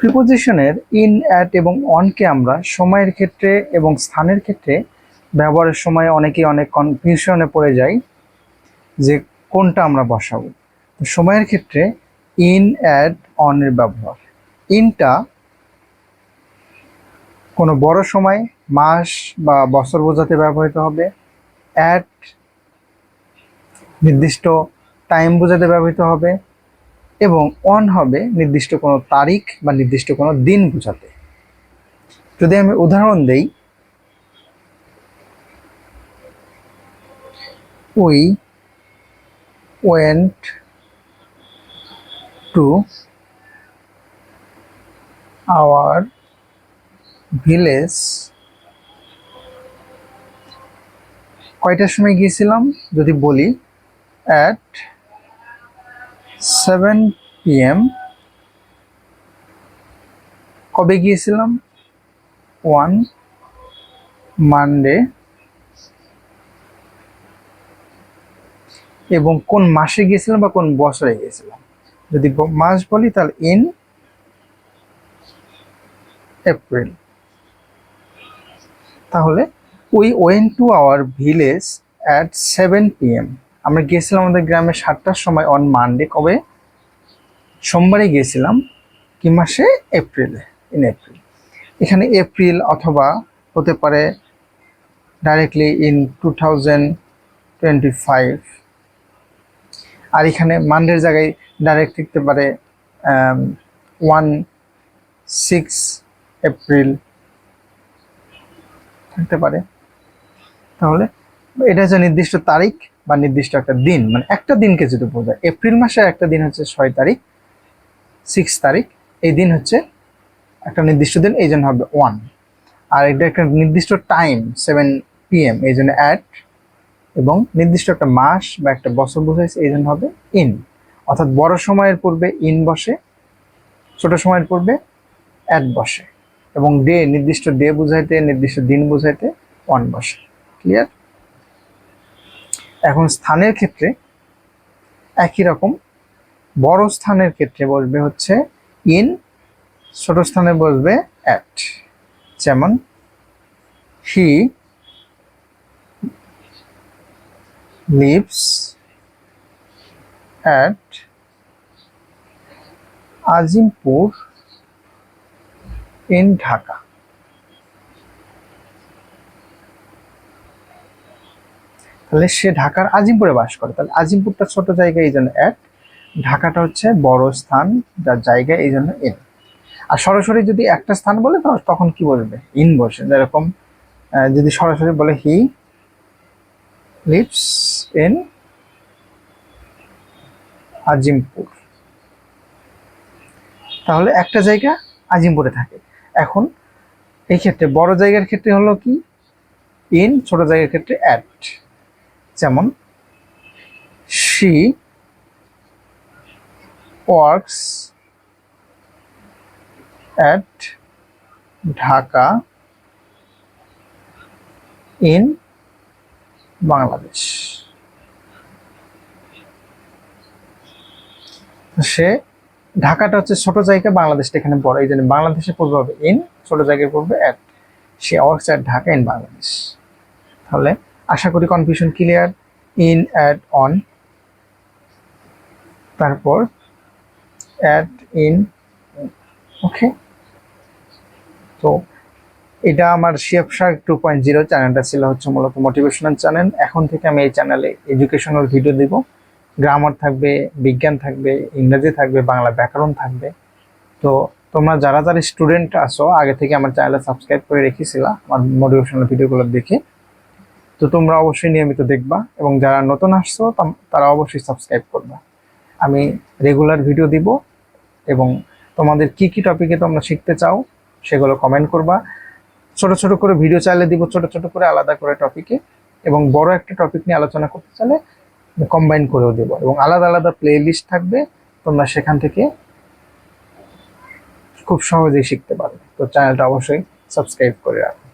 প্রিপোজিশনের in at এবং অনকে আমরা সময়ের ক্ষেত্রে এবং স্থানের ক্ষেত্রে ব্যবহারের সময় অনেকেই অনেক কনফিউশনে পড়ে যাই যে কোনটা আমরা বসাবো। সময়ের ক্ষেত্রে ইন অ্যাট অনের ব্যবহার। ইনটা কোনো বড় সময়, মাস বা বছর বোঝাতে ব্যবহৃত হবে। অ্যাট নির্দিষ্ট টাইম বোঝাতে ব্যবহৃত হবে। এবং অন হবে নির্দিষ্ট কোনো তারিখ বা নির্দিষ্ট কোনো দিন বোঝাতে। যদি আমি উদাহরণ দেই we went to our village কয়টার সময় গিয়েছিলাম? যদি বলি অ্যাট সেভেন পিএম কবে গিয়েছিলাম? ওয়ান মানডে এবং কোন মাসে গিয়েছিলাম বা কোন বছরে গিয়েছিলাম? যদি মাস বলি তাহলে ইন এপ্রিল তাহলে we went to our village at seven PM আমরা গিয়েছিলাম আমাদের গ্রামে সাতটার সময় অন মানডে কবে? সোমবারে গিয়েছিলাম, কি মাসে? এপ্রিলে ইন এপ্রিল এখানে এপ্রিল অথবা হতে পারে directly in two thousand twenty five আর এখানে মানডের জায়গায় ডাইরেক্ট লিখতে পারে ওয়ান সিক্স এপ্রিল থাকতে পারে। তাহলে এটা হচ্ছে নির্দিষ্ট তারিখ। বা নির্দিষ্ট একটা দিন মানে একটা দিনকে যদি বোঝায় এপ্রিল মাসের একটা দিন হচ্ছে ছয় তারিখ সিক্স তারিখ, এই দিন হচ্ছে একটা নির্দিষ্ট দিন, এই জন্য হবে ওয়ান আর এটা একটা নির্দিষ্ট টাইম সেভেন পিএম এই জন্য অ্যাট এবং নির্দিষ্ট একটা মাস বা একটা বছর বোঝাইছে এই জন্য হবে ইন অর্থাৎ বড় সময়ের পূর্বে ইন বসে, ছোট সময়ের পূর্বে অ্যাট বসে, এবং ডে নির্দিষ্ট ডে বোঝাইতে, নির্দিষ্ট দিন বোঝাইতে ওয়ান বসে ক্লিয়ার এখন স্থানের ক্ষেত্রে একই রকম। বড় স্থানের ক্ষেত্রে বসবে হচ্ছে ইন ছোট স্থানে বসবে অ্যাট যেমন he lives at Azimpur in Dhaka. তাহলে সে ঢাকার আজিমপুরে বাস করে। তাহলে আজিমপুরটা ছোট জায়গা এই জন্য এক, ঢাকাটা হচ্ছে বড় স্থান যার জায়গা এই জন্য এন। আর সরাসরি যদি একটা স্থান বলে তখন কি বলবে? ইন বসে। যেরকম যদি সরাসরি বলে হি লিভস ইন আজিমপুর। তাহলে একটা জায়গা আজিমপুরে থাকে। এখন এই ক্ষেত্রে বড় জায়গার ক্ষেত্রে হলো কি? ইন, ছোট জায়গার ক্ষেত্রে অ্যাট। যেমন she works at Dhaka in Bangladesh. সে, ঢাকাটা হচ্ছে ছোট জায়গা, বাংলাদেশটা এখানে বড়। এই জন্য বাংলাদেশে পূর্বে হবে ইন ছোট জায়গায় পূর্বে at say works at Dhaka in Bangladesh. তাহলে আশা করি confusion clear in at on তারপর অ্যাড ইন ওকে তো এটা আমার শিয়াব টু পয়েন্ট জিরো চ্যানেলটা ছিল হচ্ছে মূলত মোটিভেশনাল চ্যানেল এখন থেকে আমি এই চ্যানেলে এডুকেশনাল ভিডিও দিব। গ্রামার থাকবে, বিজ্ঞান থাকবে, ইংরেজি থাকবে, বাংলা ব্যাকরণ থাকবে। তো তোমরা যারা যারা স্টুডেন্ট আসো আগে থেকে আমার চ্যানেলে সাবস্ক্রাইব করে রেখেছিলা, আমার মোটিভেশনাল ভিডিওগুলো দেখে। তো তোমরা অবশ্যই নিয়মিত দেখবা এবং যারা নতুন আসছো তারা অবশ্যই সাবস্ক্রাইব করবা। আমি রেগুলার ভিডিও দিব এবং তোমাদের কি কি টপিকে তোমরা শিখতে চাও, সেগুলো কমেন্ট করবা। ছোট ছোট করে ভিডিও চাইলে দিব, ছোট ছোট করে আলাদা করে টপিকে এবং বড় একটা টপিক নিয়ে আলোচনা করতে চাইলে কম্বাইন করেও দেবো এবং আলাদা আলাদা প্লে লিস্ট থাকবে, তোমরা সেখান থেকে খুব সহজেই শিখতে পারবে। তো চ্যানেলটা অবশ্যই সাবস্ক্রাইব করে রাখো।